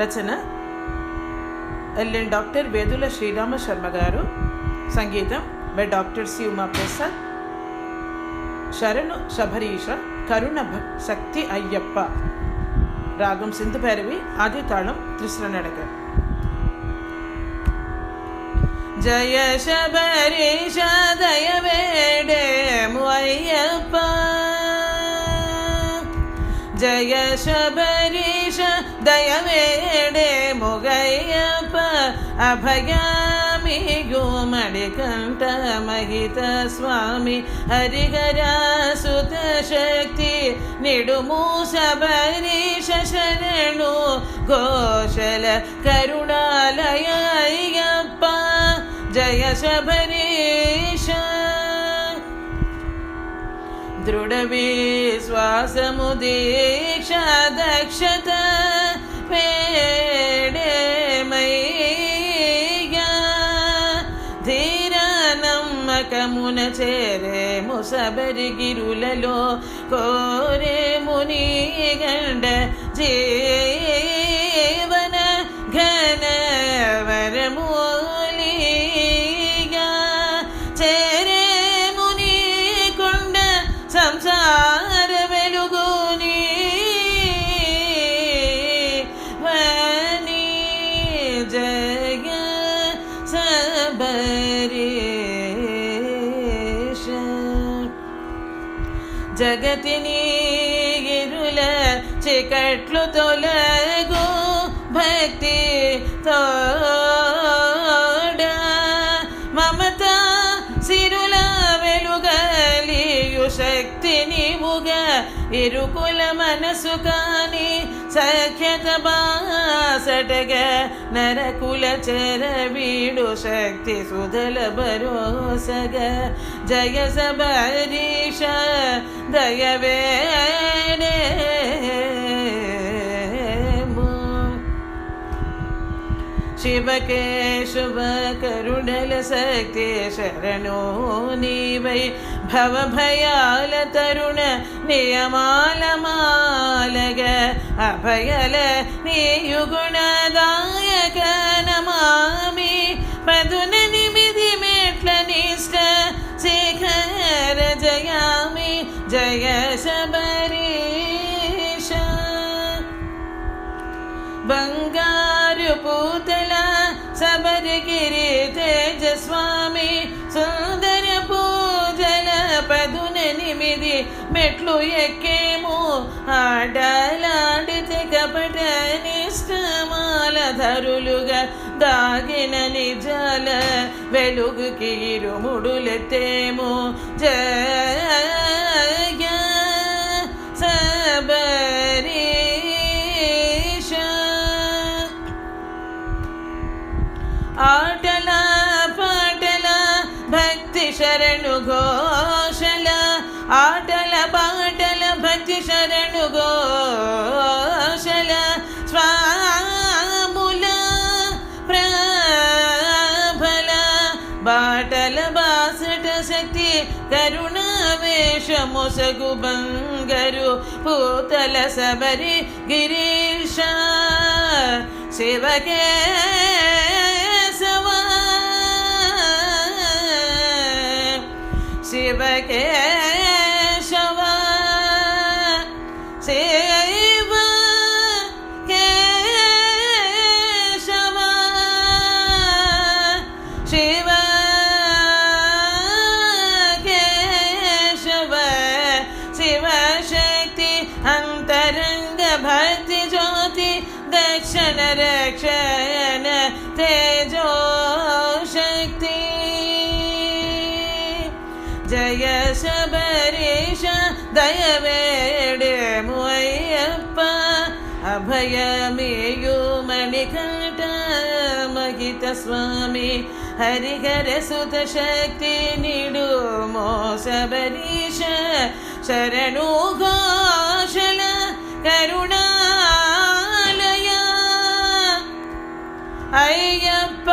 రచన LN doctor Vedula Srirama Sharma గారు. సంగీతం by doctor C Umaprasad శరణు శబరీష కరుణ భక్ శక్తి అయ్యప్ప. రాగం సింధు భైరవి ఆది తాళం త్రిశ్ర నడక జయ శబరీష దయవేడే అయ్యప్ప. జయ శబరీష దయవేడే ముగయ్యప్ప అభయామియు మడికంఠ మహిత స్వామి హరిగరాసుత శక్తి నిడుము శబరీష శరణు ఘోషల కరుణాలయ అయ్యప్ప జయ శబరీష దృఢ విశ్వాసము దీక్ష దక్షత వేడేమయ్యా ధీర నమ్మకమున చేరేము శబరి గిరులలో కోరేము నీ గండ జీవన జగతిని గిరుల చికట్లు తొలగు భక్తి శక్తి నీవుగా ఇరుకుల మనసు కాని సఖ్యత బాసటగా నరకుల చెరవీడు శక్తి సుధల భరోసగా. జయ సబరీష దయవేడేమో శివకేశవ కరుణల శక్తి శరణో నీవై ഭവഭയാലതരുണ നിയമാലമാലക അഭയല നീയുഗുണദായക നമാമി. പതുന നിമിതി മേട്ലനിഷ്ഠ ശേഖര ജയാമി ജയ ശബരീഷ పదున మెట్లు ఎక్కేము. ఆడలాడితే కపట నిష్టమాల ధరులుగా దాగిన నిజాల వెలుగుకి ఇరుముడులెత్తేము. జయ సబరీష. ఆటల పాటల భక్తి శరణు గో ఆటల పాటల భక్తి శరణు గోషల స్వాముల ప్రభల బాటల బాసట శక్తి కరుణావేషముసగు బంగరు పూతల సబరి గిరీష శివకేశవా శివకే शिवशक्ति अन्तरङ्ग भक्ति ज्योति, दक्षण रक्षयन तेजो शक्ति जय शबरीश, दयवेडे अभय अभयमेयु मणिकण्ठ महित स्वामी, हरिहर सुत शक्ति निडुमो सबरीश ചരണോഘാശല കരുണാലയ. അയ്യപ്പ